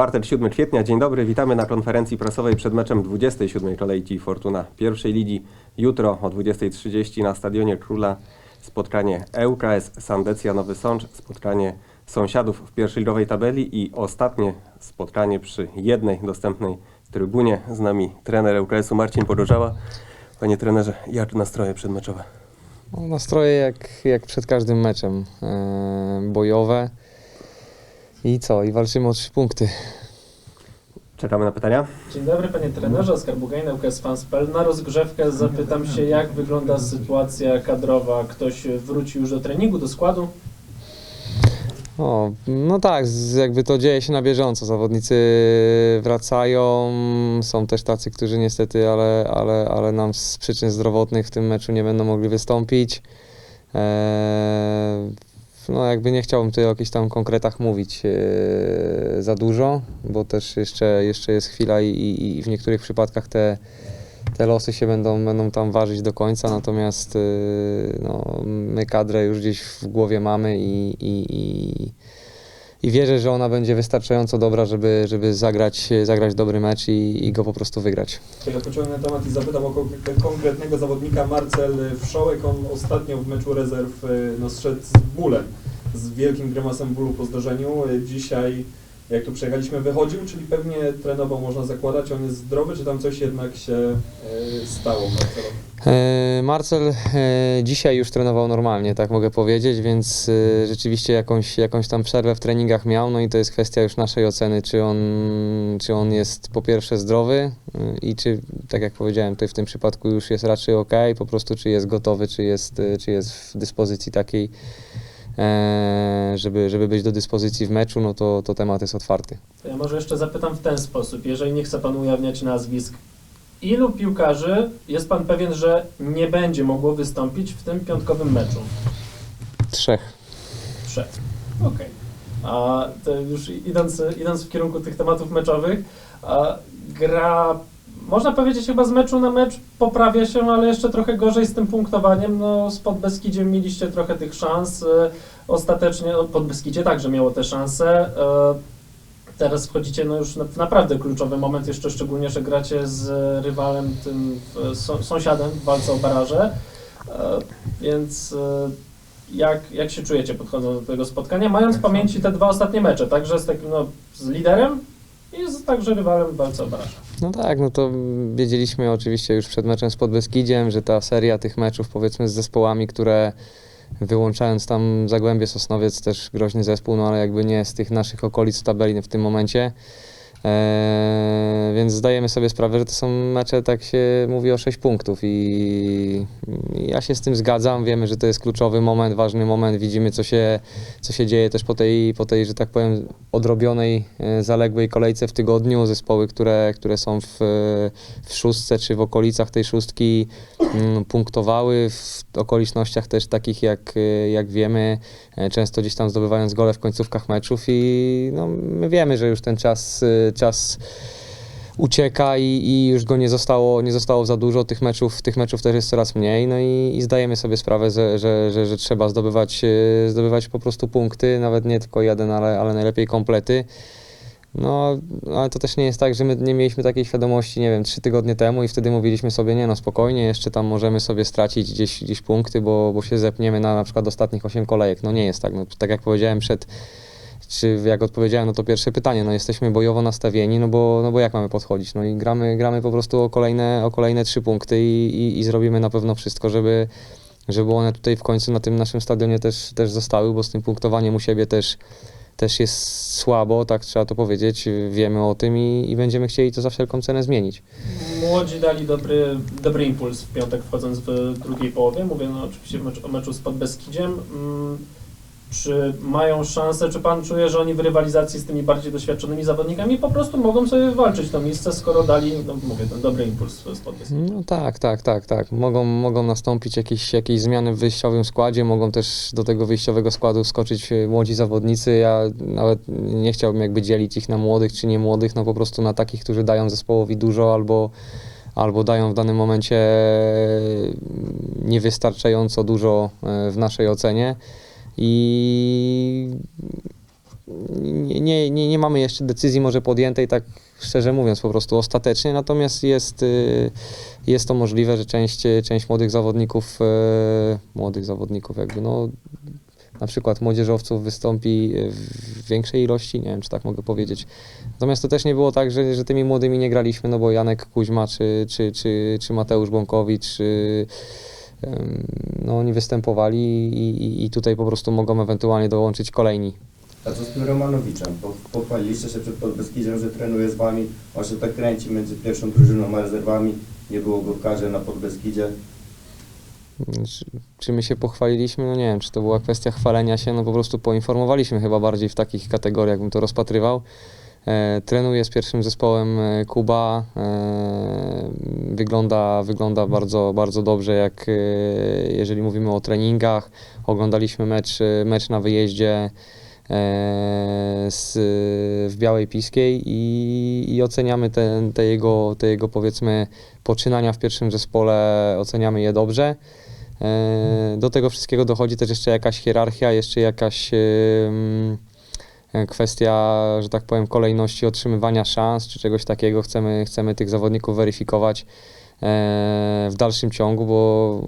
Czwartek, 7 kwietnia. Dzień dobry, witamy na konferencji prasowej przed meczem 27. kolejki Fortuna pierwszej ligi. Jutro o 20.30 na Stadionie Króla spotkanie ŁKS Sandecja Nowy Sącz, spotkanie sąsiadów w pierwszej ligowej tabeli i ostatnie spotkanie przy jednej dostępnej trybunie. Z nami trener ŁKS-u Marcin Pogorzała. Panie trenerze, jak nastroje przedmeczowe? No, nastroje jak, jak przed każdym meczem. E, bojowe. I co? I walczymy o trzy punkty. Czekamy na pytania. Dzień dobry panie trenerze, Oskar Bugajna, UKS Fanspel. Na rozgrzewkę zapytam się, jak wygląda sytuacja kadrowa? Ktoś wrócił już do treningu, do składu? O, no tak, z- jakby to dzieje się na bieżąco. Zawodnicy wracają. Są też tacy, którzy niestety, ale, ale, ale nam z przyczyn zdrowotnych w tym meczu nie będą mogli wystąpić. E, no jakby nie chciałbym tutaj o jakichś tam konkretach mówić e, za dużo, bo też jeszcze, jeszcze jest chwila i, i, i w niektórych przypadkach te, te losy się będą, będą tam ważyć do końca, natomiast y, no, my kadrę już gdzieś w głowie mamy i, i, i, i wierzę, że ona będzie wystarczająco dobra, żeby, żeby zagrać, zagrać dobry mecz i, i go po prostu wygrać. Ja pociągnę temat i zapytam o konk- konkretnego zawodnika Marcel Wszołek. On ostatnio w meczu rezerw y, no, zszedł z bólem, z wielkim grymasem bólu po zdarzeniu. Y, Dzisiaj, jak tu przyjechaliśmy, wychodził, czyli pewnie trenował, można zakładać. On jest zdrowy, czy tam coś jednak się y, stało Marcelowi? E, Marcel e, dzisiaj już trenował normalnie, tak mogę powiedzieć, więc rzeczywiście jakąś, jakąś tam przerwę w treningach miał, no i to jest kwestia już naszej oceny, czy on, czy on jest po pierwsze zdrowy i czy, tak jak powiedziałem, tutaj w tym przypadku już jest raczej ok, po prostu czy jest gotowy, czy jest, czy jest w dyspozycji takiej, żeby, żeby być do dyspozycji w meczu, no to, to temat jest otwarty. To ja może jeszcze zapytam w ten sposób, jeżeli nie chce pan ujawniać nazwisk, ilu piłkarzy jest pan pewien, że nie będzie mogło wystąpić w tym piątkowym meczu? Trzech. Trzech. Okej. A to już idąc, idąc w kierunku tych tematów meczowych, gra, można powiedzieć chyba z meczu na mecz poprawia się, ale jeszcze trochę gorzej z tym punktowaniem. No, z Podbeskidziem mieliście trochę tych szans. e, Ostatecznie no, Podbeskidzie także miało te szanse. e, Teraz wchodzicie no już w naprawdę kluczowy moment, jeszcze szczególnie, że gracie z rywalem, tym sąsiadem w walce o baraże. E, Więc jak, jak się czujecie podchodząc do tego spotkania, mając w pamięci te dwa ostatnie mecze, także z takim no, z liderem i z także rywalem w walce o baraże. No tak, no to wiedzieliśmy oczywiście już przed meczem z Podbeskidziem, że ta seria tych meczów powiedzmy z zespołami, które wyłączając tam Zagłębie Sosnowiec, też groźny zespół, no ale jakby nie z tych naszych okolic tabeli w tym momencie. Eee, więc zdajemy sobie sprawę, że to są mecze, tak się mówi, o 6 punktów i, ja się z tym zgadzam. Wiemy, że to jest kluczowy moment, ważny moment. Widzimy, co się, co się dzieje też po tej, po tej, że tak powiem, odrobionej, e, zaległej kolejce w tygodniu. Zespoły, które, które są w, w szóstce czy w okolicach tej szóstki mm, punktowały w okolicznościach też takich, jak, e, jak wiemy, e, często gdzieś tam zdobywając gole w końcówkach meczów i no, my wiemy, że już ten czas, e, czas ucieka i, i już go nie zostało, nie zostało za dużo, tych meczów, tych meczów też jest coraz mniej, no i, i zdajemy sobie sprawę, że, że, że, że trzeba zdobywać, e, zdobywać po prostu punkty, nawet nie tylko jeden, ale, ale najlepiej komplety. No, ale to też nie jest tak, że my nie mieliśmy takiej świadomości, nie wiem, trzy tygodnie temu i wtedy mówiliśmy sobie, nie no spokojnie, jeszcze tam możemy sobie stracić gdzieś, gdzieś punkty, bo, bo się zepniemy na na przykład ostatnich 8 kolejek. No nie jest tak, no, tak jak powiedziałem przed, czy jak odpowiedziałem na to pierwsze pytanie, no jesteśmy bojowo nastawieni, no bo, no bo jak mamy podchodzić? No i gramy, gramy po prostu o kolejne, o kolejne trzy punkty i, i, i zrobimy na pewno wszystko, żeby, żeby one tutaj w końcu na tym naszym stadionie też, też zostały, bo z tym punktowaniem u siebie też, też jest słabo, tak trzeba to powiedzieć, wiemy o tym i, i będziemy chcieli to za wszelką cenę zmienić. Młodzi dali dobry, dobry impuls w piątek wchodząc w drugiej połowie. Mówię no, oczywiście o meczu z Podbeskidziem. Mm, Czy mają szansę, czy pan czuje, że oni w rywalizacji z tymi bardziej doświadczonymi zawodnikami po prostu mogą sobie walczyć to miejsce, skoro dali, no mówię, ten dobry impuls z Podbeskidziem? No tak, tak, tak, tak. Mogą, mogą nastąpić jakieś, jakieś zmiany w wyjściowym składzie, mogą też do tego wyjściowego składu skoczyć e, młodzi zawodnicy. Ja nawet nie chciałbym jakby dzielić ich na młodych czy nie młodych, no po prostu na takich, którzy dają zespołowi dużo albo, albo dają w danym momencie e, niewystarczająco dużo e, w naszej ocenie. I nie, nie, nie, mamy jeszcze decyzji może podjętej, tak szczerze mówiąc, po prostu ostatecznie, natomiast jest, y, jest to możliwe, że część, część młodych zawodników, e, młodych zawodników jakby, no, na przykład młodzieżowców wystąpi w większej ilości, nie wiem, czy tak mogę powiedzieć. Natomiast to też nie było tak, że, że tymi młodymi nie graliśmy, no bo Janek Kuźma, czy, czy, czy, czy Mateusz Bąkowicz, czy, no oni występowali i, i, i tutaj po prostu mogą ewentualnie dołączyć kolejni. A co z tym Romanowiczem? Po- Pochwaliliście się przed Podbeskidziem, że trenuje z wami. On się tak kręci między pierwszą drużyną a rezerwami. Nie było go w karze na Podbeskidzie. Czy, czy my się pochwaliliśmy? No nie wiem, czy to była kwestia chwalenia się, no po prostu poinformowaliśmy chyba bardziej w takich kategoriach, bym to rozpatrywał. E, trenuje z pierwszym zespołem e, Kuba, e, wygląda, wygląda bardzo, bardzo dobrze, jak jeżeli mówimy o treningach. Oglądaliśmy mecz, mecz na wyjeździe z, w Białej Piskiej i, i oceniamy te, te, jego, te jego powiedzmy poczynania w pierwszym zespole, oceniamy je dobrze. Do tego wszystkiego dochodzi też jeszcze jakaś hierarchia, jeszcze jakaś kwestia, że tak powiem, kolejności otrzymywania szans czy czegoś takiego. Chcemy, chcemy tych zawodników weryfikować e, w dalszym ciągu, bo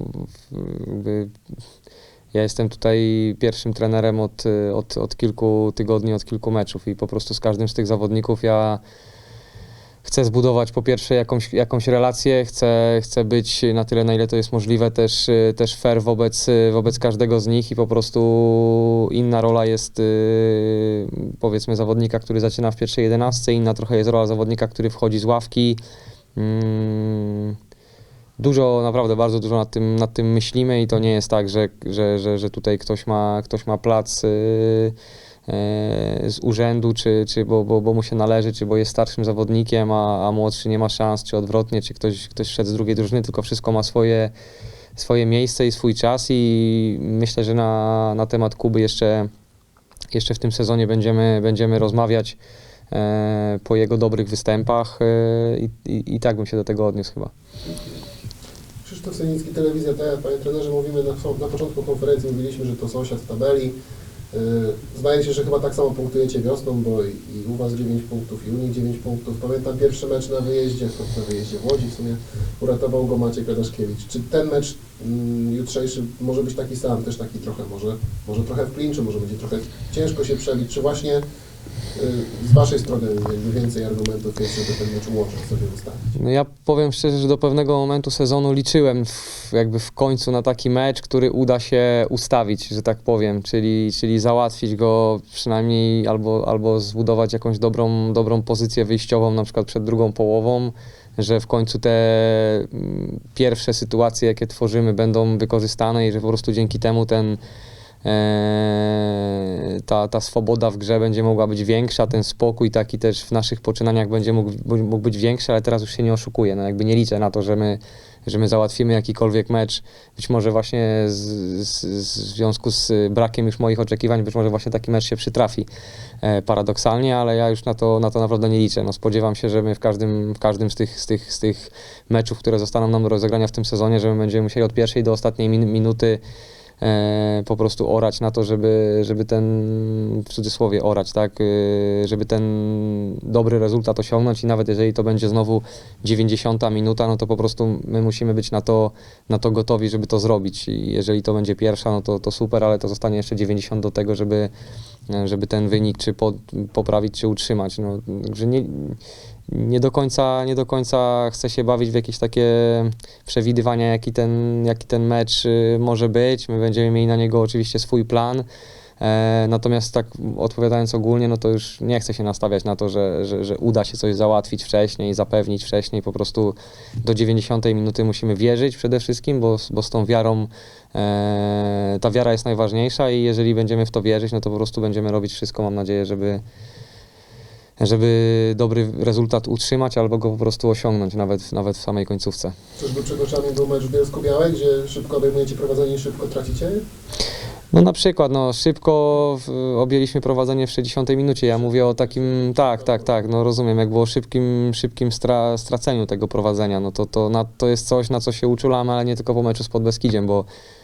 ja jestem tutaj pierwszym trenerem od, e, od, od kilku tygodni, od kilku meczów i po prostu z każdym z tych zawodników ja chcę zbudować po pierwsze jakąś, jakąś relację, chcę, chcę być na tyle, na ile to jest możliwe, też, też fair wobec, wobec każdego z nich i po prostu inna rola jest y, powiedzmy zawodnika, który zaczyna w pierwszej jedenastce, inna trochę jest rola zawodnika, który wchodzi z ławki. Mm, Dużo, naprawdę bardzo dużo nad tym, nad tym myślimy i to nie jest tak, że, że, że, że tutaj ktoś ma, ktoś ma plac y, z urzędu, czy, czy bo, bo, bo mu się należy, czy bo jest starszym zawodnikiem, a, a młodszy nie ma szans, czy odwrotnie, czy ktoś, ktoś szedł z drugiej drużyny, tylko wszystko ma swoje, swoje miejsce i swój czas i myślę, że na, na temat Kuby jeszcze, jeszcze w tym sezonie będziemy, będziemy rozmawiać e, po jego dobrych występach e, i, i, tak bym się do tego odniósł chyba. Krzysztof Seliński, Telewizja TR. Panie trenerze, mówimy na, na początku konferencji, mówiliśmy, że to sąsiad w tabeli. Yy, Zdaje się, że chyba tak samo punktujecie wiosną, bo i, u Was 9 punktów, i u nich 9 punktów. Pamiętam pierwszy mecz na wyjeździe, na wyjeździe w Łodzi w sumie uratował go Maciek Radaszkiewicz. Czy ten mecz mm, jutrzejszy może być taki sam, też taki trochę, może, może trochę w klinczu, może będzie trochę ciężko się przebić, czy właśnie z Waszej strony jakby więcej argumentów jest, żeby ten mecz ułożyć sobie ustawić? No ja powiem szczerze, że do pewnego momentu sezonu liczyłem w, jakby w końcu na taki mecz, który uda się ustawić, że tak powiem, czyli, czyli załatwić go przynajmniej albo, albo zbudować jakąś dobrą, dobrą pozycję wyjściową na przykład przed drugą połową, że w końcu te mm, pierwsze sytuacje, jakie tworzymy będą wykorzystane i że po prostu dzięki temu ten ta, ta swoboda w grze będzie mogła być większa, ten spokój taki też w naszych poczynaniach będzie mógł, mógł być większy, ale teraz już się nie oszukuję. No jakby nie liczę na to, że my, że my załatwimy jakikolwiek mecz. Być może właśnie z, z, w związku z brakiem już moich oczekiwań, być może właśnie taki mecz się przytrafi e, paradoksalnie, ale ja już na to, na to naprawdę nie liczę. No spodziewam się, że my w każdym, w każdym z, tych, z, tych, z tych meczów, które zostaną nam do rozegrania w tym sezonie, że my będziemy musieli od pierwszej do ostatniej min, minuty po prostu orać na to, żeby, żeby ten, w cudzysłowie orać, tak, e, żeby ten dobry rezultat osiągnąć i nawet jeżeli to będzie znowu 90 minuta, no to po prostu my musimy być na to, na to gotowi, żeby to zrobić. I jeżeli to będzie pierwsza, no to, to super, ale to zostanie jeszcze 90 do tego, żeby, e, żeby ten wynik czy po, poprawić, czy utrzymać, no, że nie, nie do końca, nie do końca chcę się bawić w jakieś takie przewidywania, jaki ten, jaki ten mecz y, może być. My będziemy mieli na niego oczywiście swój plan. E, natomiast tak odpowiadając ogólnie, no to już nie chcę się nastawiać na to, że, że, że uda się coś załatwić wcześniej, zapewnić wcześniej. Po prostu do 90 minuty musimy wierzyć przede wszystkim, bo, bo z tą wiarą ta wiara jest najważniejsza i jeżeli będziemy w to wierzyć, no to po prostu będziemy robić wszystko, mam nadzieję, żeby, żeby dobry rezultat utrzymać albo go po prostu osiągnąć, nawet, nawet w samej końcówce. Czyżby przed oczami był mecz w Bielsku-Białej, gdzie szybko obejmujecie prowadzenie i szybko tracicie? No na przykład, no szybko objęliśmy prowadzenie w 60 minucie. Ja mówię o takim, tak, tak, tak, no rozumiem, jak było szybkim, szybkim stra, straceniu tego prowadzenia, no to, to, na, to jest coś, na co się uczulamy, ale nie tylko po meczu z Podbeskidziem, bo E,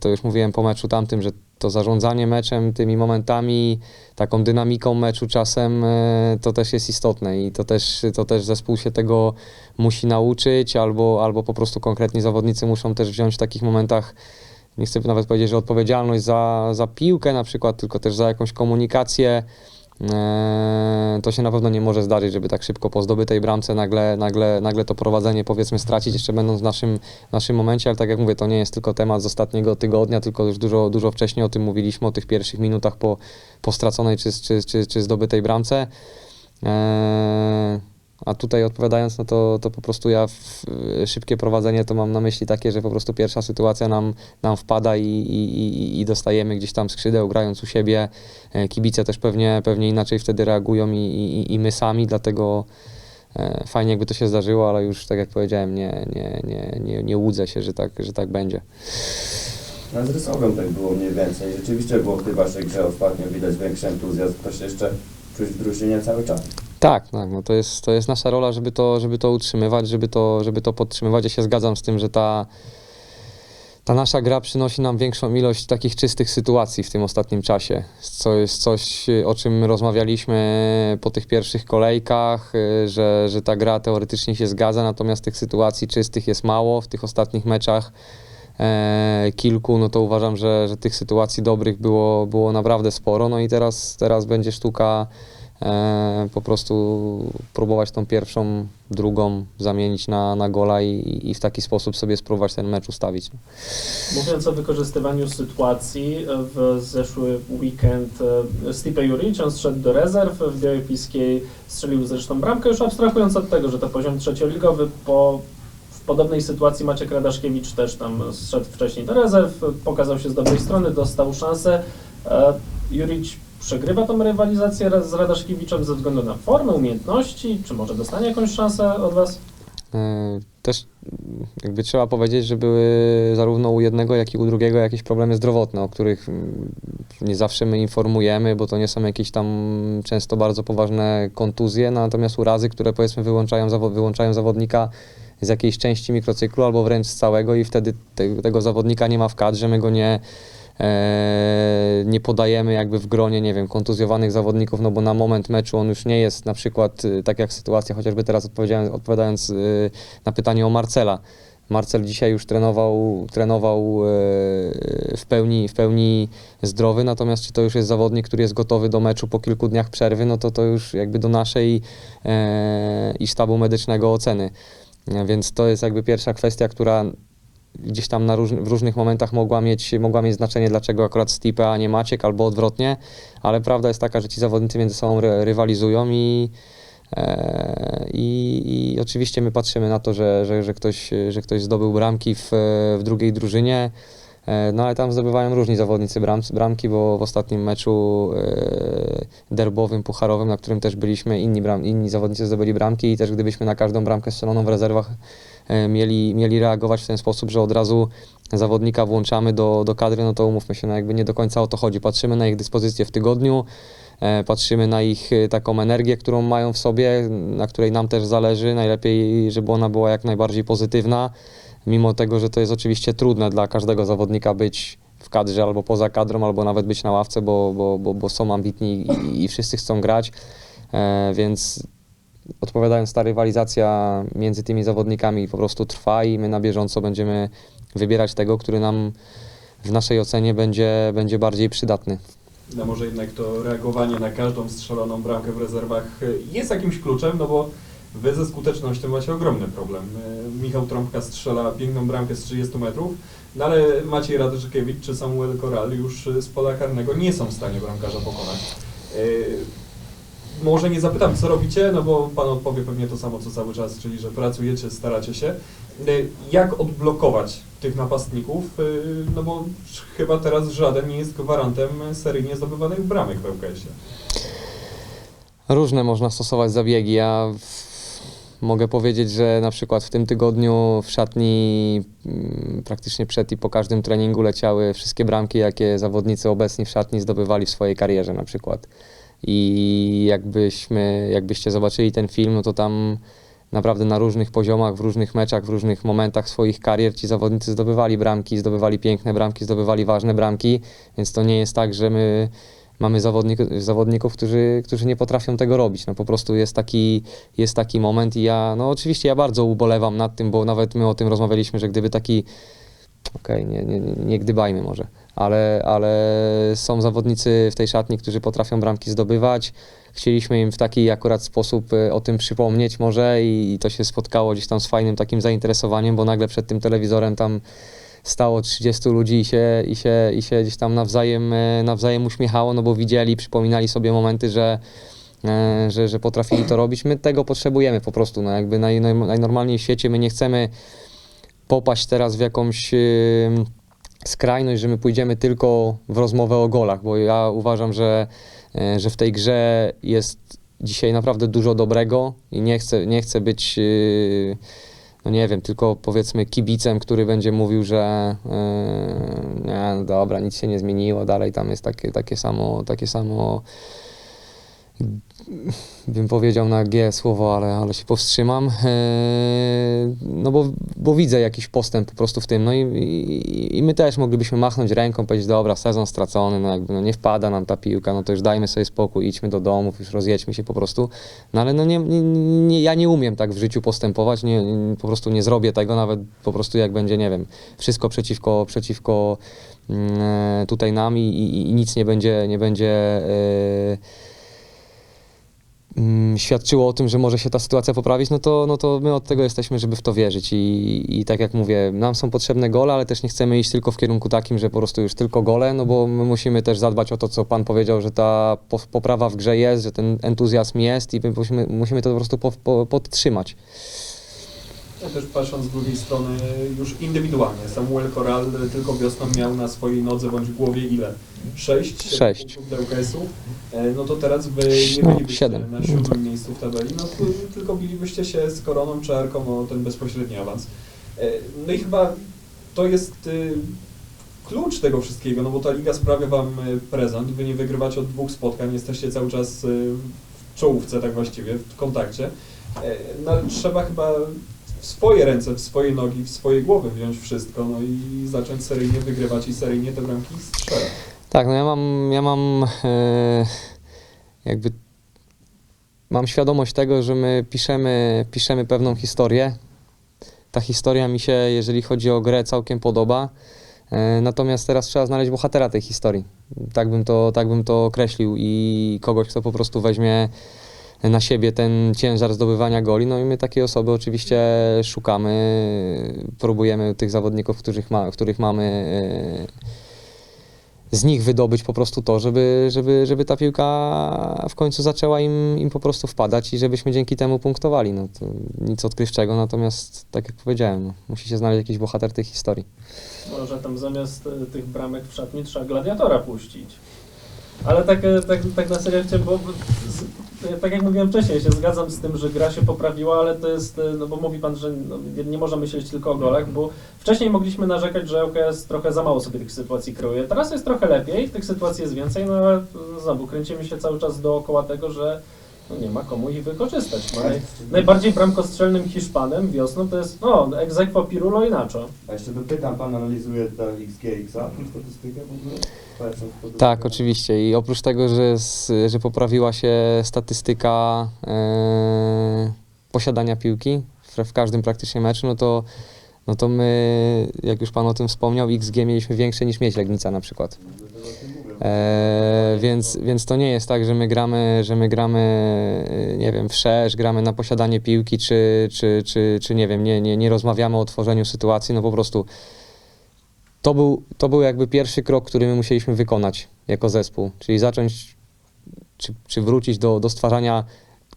To już mówiłem po meczu tamtym, że to zarządzanie meczem, tymi momentami, taką dynamiką meczu czasem e, to też jest istotne i to też, to też zespół się tego musi nauczyć albo, albo po prostu konkretni zawodnicy muszą też wziąć w takich momentach nie chcę nawet powiedzieć, że odpowiedzialność za, za piłkę na przykład, tylko też za jakąś komunikację. Eee, to się na pewno nie może zdarzyć, żeby tak szybko po zdobytej bramce nagle, nagle, nagle to prowadzenie powiedzmy stracić, jeszcze będąc w naszym, naszym momencie, ale tak jak mówię, to nie jest tylko temat z ostatniego tygodnia, tylko już dużo, dużo wcześniej o tym mówiliśmy, o tych pierwszych minutach po, po straconej czy, czy, czy, czy zdobytej bramce. Eee, a tutaj odpowiadając, no to, to po prostu ja w, szybkie prowadzenie to mam na myśli takie, że po prostu pierwsza sytuacja nam, nam wpada i, i, i- dostajemy gdzieś tam skrzydeł grając u siebie. E, Kibice też pewnie, pewnie inaczej wtedy reagują i, i, i my sami, dlatego e, fajnie jakby to się zdarzyło, ale już tak jak powiedziałem, nie, nie, nie, nie, nie łudzę się, że tak, że tak będzie. No z rysowem tak było mniej więcej. Rzeczywiście było w tej waszej grze ostatnio widać większy entuzjazm. To się jeszcze czuć w drużynie cały czas. Tak, tak, no to jest, to jest nasza rola, żeby to, żeby to utrzymywać, żeby to, żeby to podtrzymywać. Ja się zgadzam z tym, że ta, ta nasza gra przynosi nam większą ilość takich czystych sytuacji w tym ostatnim czasie. Co jest coś, o czym rozmawialiśmy po tych pierwszych kolejkach, że, że ta gra teoretycznie się zgadza, natomiast tych sytuacji czystych jest mało w tych ostatnich meczach. E, kilku, no to uważam, że, że tych sytuacji dobrych było, było naprawdę sporo. No i teraz, teraz będzie sztuka po prostu próbować tą pierwszą, drugą zamienić na, na gola i, i w taki sposób sobie spróbować ten mecz ustawić. Mówiąc o wykorzystywaniu sytuacji, w zeszły weekend e, Stipe Juric, on zszedł do rezerw, w Białej strzelił zresztą bramkę, już abstrahując od tego, że to poziom trzecioligowy, po, w podobnej sytuacji Maciek Radaszkiewicz też tam zszedł wcześniej do rezerw, pokazał się z dobrej strony, dostał szansę. E, Juric przegrywa tą rywalizację z Radaszkiewiczem ze względu na formę, umiejętności, czy może dostanie jakąś szansę od Was? E, Też jakby trzeba powiedzieć, że były zarówno u jednego, jak i u drugiego jakieś problemy zdrowotne, o których mm, nie zawsze my informujemy, bo to nie są jakieś tam często bardzo poważne kontuzje, natomiast urazy, które powiedzmy wyłączają, wyłączają zawodnika z jakiejś części mikrocyklu albo wręcz z całego i wtedy te, tego zawodnika nie ma w kadrze, my go nie, nie podajemy jakby w gronie, nie wiem, kontuzjowanych zawodników, no bo na moment meczu on już nie jest na przykład, y, tak jak sytuacja, chociażby teraz odpowiadając y, na pytanie o Marcela. Marcel dzisiaj już trenował, trenował e, w pełni, w pełni zdrowy, natomiast czy to już jest zawodnik, który jest gotowy do meczu po kilku dniach przerwy, no to to już jakby do naszej e, i sztabu medycznego oceny. E, Więc to jest jakby pierwsza kwestia, która gdzieś tam na róż, w różnych momentach mogła mieć, mogła mieć znaczenie, dlaczego akurat Stipe, a nie Maciek, albo odwrotnie, ale prawda jest taka, że ci zawodnicy między sobą ry, rywalizują i, e, i, i oczywiście my patrzymy na to, że, że, że, ktoś, że ktoś zdobył bramki w, w drugiej drużynie, e, no ale tam zdobywają różni zawodnicy bram, bramki, bo w ostatnim meczu e, derbowym, pucharowym, na którym też byliśmy, inni, bram, inni zawodnicy zdobyli bramki i też gdybyśmy na każdą bramkę strzeloną w rezerwach mieli, mieli reagować w ten sposób, że od razu zawodnika włączamy do, do kadry, no to umówmy się, no jakby nie do końca o to chodzi. Patrzymy na ich dyspozycję w tygodniu, e, patrzymy na ich e, taką energię, którą mają w sobie, na której nam też zależy. Najlepiej, żeby ona była jak najbardziej pozytywna, mimo tego, że to jest oczywiście trudne dla każdego zawodnika być w kadrze albo poza kadrą, albo nawet być na ławce, bo, bo, bo, bo są ambitni i, i wszyscy chcą grać, e, więc odpowiadając, ta rywalizacja między tymi zawodnikami po prostu trwa i my na bieżąco będziemy wybierać tego, który nam w naszej ocenie będzie, będzie bardziej przydatny. No może jednak to reagowanie na każdą strzeloną bramkę w rezerwach jest jakimś kluczem, no bo wy ze skutecznością macie ogromny problem. Michał Trąbka strzela piękną bramkę z 30 metrów, no ale Maciej Radzykiewicz czy Samuel Koral już z pola karnego nie są w stanie bramkarza pokonać. Może nie zapytam, co robicie, no bo pan odpowie pewnie to samo co cały czas, czyli że pracujecie, staracie się. Y, Jak odblokować tych napastników? Y, No bo chyba teraz żaden nie jest gwarantem seryjnie zdobywanych bramek w ŁKS-ie. Różne można stosować zabiegi. Ja mogę powiedzieć, że na przykład w tym tygodniu w szatni mm, praktycznie przed i po każdym treningu leciały wszystkie bramki, jakie zawodnicy obecni w szatni zdobywali w swojej karierze na przykład. I jakbyśmy, jakbyście zobaczyli ten film, no to tam naprawdę na różnych poziomach, w różnych meczach, w różnych momentach swoich karier ci zawodnicy zdobywali bramki, zdobywali piękne bramki, zdobywali ważne bramki, więc to nie jest tak, że my mamy zawodnik, zawodników, którzy, którzy nie potrafią tego robić. No po prostu jest taki, jest taki moment i ja, no oczywiście ja bardzo ubolewam nad tym, bo nawet my o tym rozmawialiśmy, że gdyby taki, okej, nie, nie, nie- nie gdybajmy może, ale, ale są zawodnicy w tej szatni, którzy potrafią bramki zdobywać. Chcieliśmy im w taki akurat sposób y, o tym przypomnieć może i, i to się spotkało gdzieś tam z fajnym takim zainteresowaniem, bo nagle przed tym telewizorem tam stało 30 ludzi i się, i się, i się gdzieś tam nawzajem, e, nawzajem uśmiechało, no bo widzieli, przypominali sobie momenty, że, e, że, że potrafili to robić. My tego potrzebujemy po prostu. No jakby naj, naj, najnormalniej w świecie my nie chcemy popaść teraz w jakąś skrajność, że my pójdziemy tylko w rozmowę o golach, bo ja uważam, że, e, że w tej grze jest dzisiaj naprawdę dużo dobrego i nie chcę, nie chcę być, e, no nie wiem, tylko powiedzmy kibicem, który będzie mówił, że e, nie, no dobra, nic się nie zmieniło, dalej tam jest takie, takie samo, takie samo bym powiedział na G słowo, ale, ale się powstrzymam. Eee, no bo, bo widzę jakiś postęp po prostu w tym. No i, i, i my też moglibyśmy machnąć ręką, powiedzieć, dobra, sezon stracony, no jakby no nie wpada nam ta piłka, no to już dajmy sobie spokój, idźmy do domów, już rozjedźmy się po prostu. No ale no nie, nie, nie, ja nie umiem tak w życiu postępować, nie, po prostu nie zrobię tego, nawet po prostu jak będzie, nie wiem, wszystko przeciwko, przeciwko mm, e, tutaj nam i, i, i nic nie będzie, nie będzie e, świadczyło o tym, że może się ta sytuacja poprawić, no to, no to my od tego jesteśmy, żeby w to wierzyć. I, I tak jak mówię, nam są potrzebne gole, ale też nie chcemy iść tylko w kierunku takim, że po prostu już tylko gole, no bo my musimy też zadbać o to, co Pan powiedział, że ta po, poprawa w grze jest, że ten entuzjazm jest i my musimy, musimy to po prostu po, po, podtrzymać. Ja też patrząc z drugiej strony już indywidualnie, Samuel Koral tylko wiosną miał na swojej nodze bądź głowie ile? Sześć? Sześć. punktów. E, No to teraz wy nie No, bylibyście siedem. na siódmym miejscu w tabeli, no to tylko bilibyście się z Koroną czy Arką o ten bezpośredni awans. E, No i chyba to jest y, klucz tego wszystkiego, no bo ta liga sprawia wam y, prezent, wy nie wygrywacie od dwóch spotkań, jesteście cały czas y, w czołówce tak właściwie, w kontakcie. E, No ale trzeba chyba w swoje ręce, w swoje nogi, w swoje głowy wziąć wszystko, no i zacząć seryjnie wygrywać i seryjnie te bramki strzelać. Tak, no ja mam, ja mam e, jakby mam świadomość tego, że my piszemy, piszemy pewną historię. Ta historia mi się, jeżeli chodzi o grę, całkiem podoba. E, natomiast teraz trzeba znaleźć bohatera tej historii. Tak bym to, tak bym to określił i kogoś, kto po prostu weźmie na siebie ten ciężar zdobywania goli. No i my takiej osoby oczywiście szukamy, próbujemy tych zawodników, których, ma, których mamy e, z nich wydobyć po prostu to, żeby, żeby, żeby ta piłka w końcu zaczęła im, im po prostu wpadać i żebyśmy dzięki temu punktowali. No nic odkrywczego, natomiast tak jak powiedziałem, no, musi się znaleźć jakiś bohater tej historii. Może tam zamiast e, tych bramek w szatni trzeba gladiatora puścić. Ale tak, e, tak, tak na serio bo tak jak mówiłem wcześniej, się zgadzam z tym, że gra się poprawiła, ale to jest, e, no bo mówi Pan, że no, nie, można myśleć tylko o golach, bo wcześniej mogliśmy narzekać, że ŁKS trochę za mało sobie tych sytuacji kreuje. Teraz jest trochę lepiej, tych sytuacji jest więcej, no ale e, znowu kręcimy się cały czas dookoła tego, że no, nie ma komu ich wykorzystać. No, naj, najbardziej bramkostrzelnym Hiszpanem wiosną to jest, no, egzekwo Pirulo i Nacho. A jeszcze dopytam, pan analizuje ta XGX-a, tą statystykę w ogóle? Patrząc pod Tak, oczywiście. I oprócz tego, że, że poprawiła się statystyka e, posiadania piłki w, w każdym praktycznie meczu, no to, no to my, jak już Pan o tym wspomniał, XG mieliśmy większe niż mieć Legnica na przykład. E, więc, więc to nie jest tak, że my gramy, że my gramy, e, nie wiem, w szerz, gramy na posiadanie piłki, czy, czy, czy, czy nie wiem, nie, nie, nie rozmawiamy o tworzeniu sytuacji, no po prostu to był, to był jakby pierwszy krok, który my musieliśmy wykonać jako zespół, czyli zacząć, czy, czy wrócić do, do stwarzania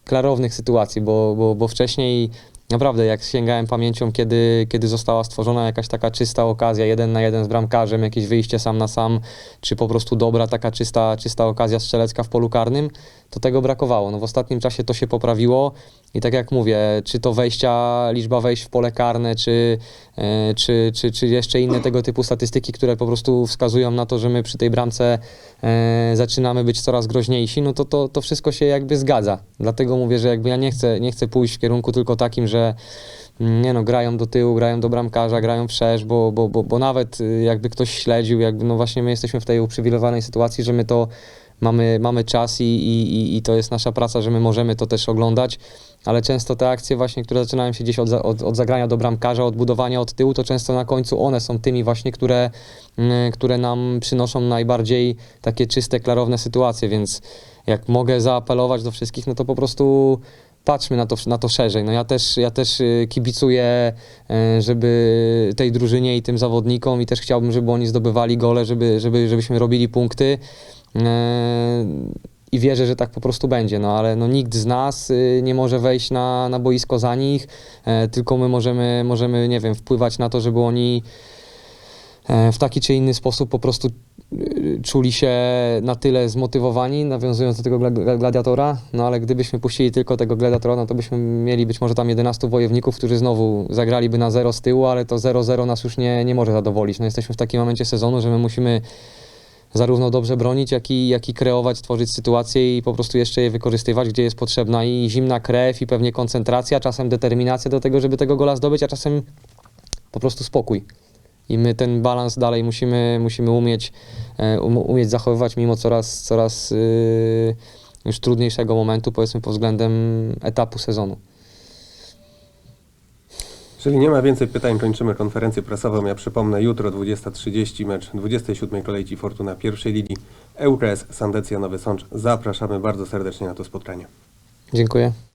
klarownych sytuacji, bo, bo, bo wcześniej naprawdę jak sięgałem pamięcią, kiedy, kiedy została stworzona jakaś taka czysta okazja, jeden na jeden z bramkarzem, jakieś wyjście sam na sam, czy po prostu dobra taka czysta, czysta okazja strzelecka w polu karnym, to tego brakowało. No w ostatnim czasie to się poprawiło i tak jak mówię, czy to wejścia, liczba wejść w pole karne, czy, e, czy, czy, czy jeszcze inne tego typu statystyki, które po prostu wskazują na to, że my przy tej bramce e, zaczynamy być coraz groźniejsi, no to, to to wszystko się jakby zgadza. Dlatego mówię, że jakby ja nie chcę, nie chcę pójść w kierunku tylko takim, że mm, nie no, grają do tyłu, grają do bramkarza, grają wszerz, bo, bo, bo, bo nawet y, jakby ktoś śledził, jakby no właśnie my jesteśmy w tej uprzywilejowanej sytuacji, że my to mamy, mamy czas i, i, i- to jest nasza praca, że my możemy to też oglądać, ale często te akcje właśnie, które zaczynają się gdzieś od, od, od zagrania do bramkarza, od budowania od tyłu, to często na końcu one są tymi właśnie, które, mm, które nam przynoszą najbardziej takie czyste, klarowne sytuacje, więc jak mogę zaapelować do wszystkich, no to po prostu patrzmy na to, na to szerzej. No ja też, ja też y, kibicuję, y, żeby tej drużynie i tym zawodnikom i też chciałbym, żeby oni zdobywali gole, żeby, żeby, żebyśmy robili punkty. Y, I wierzę, że tak po prostu będzie, no ale no, nikt z nas y, nie może wejść na, na boisko za nich, e, tylko my możemy, możemy, nie wiem, wpływać na to, żeby oni e, w taki czy inny sposób po prostu y, czuli się na tyle zmotywowani, nawiązując do tego gla- gla- gladiatora, no ale gdybyśmy puścili tylko tego gladiatora, no to byśmy mieli być może tam 11 wojowników, którzy znowu zagraliby na zero z tyłu, ale to 0-0 nas już nie, nie może zadowolić. No jesteśmy w takim momencie sezonu, że my musimy zarówno dobrze bronić, jak i, jak i kreować, tworzyć sytuacje i po prostu jeszcze je wykorzystywać, gdzie jest potrzebna i zimna krew, i pewnie koncentracja, czasem determinacja do tego, żeby tego gola zdobyć, a czasem po prostu spokój. I my ten balans dalej musimy, musimy umieć, e, um, umieć zachowywać mimo coraz, coraz y, już trudniejszego momentu, powiedzmy pod względem etapu sezonu. Jeżeli nie ma więcej pytań, kończymy konferencję prasową. Ja przypomnę, jutro 20.30 mecz 27. kolejki Fortuna pierwszej ligi ŁKS Sandecja Nowy Sącz. Zapraszamy bardzo serdecznie na to spotkanie. Dziękuję.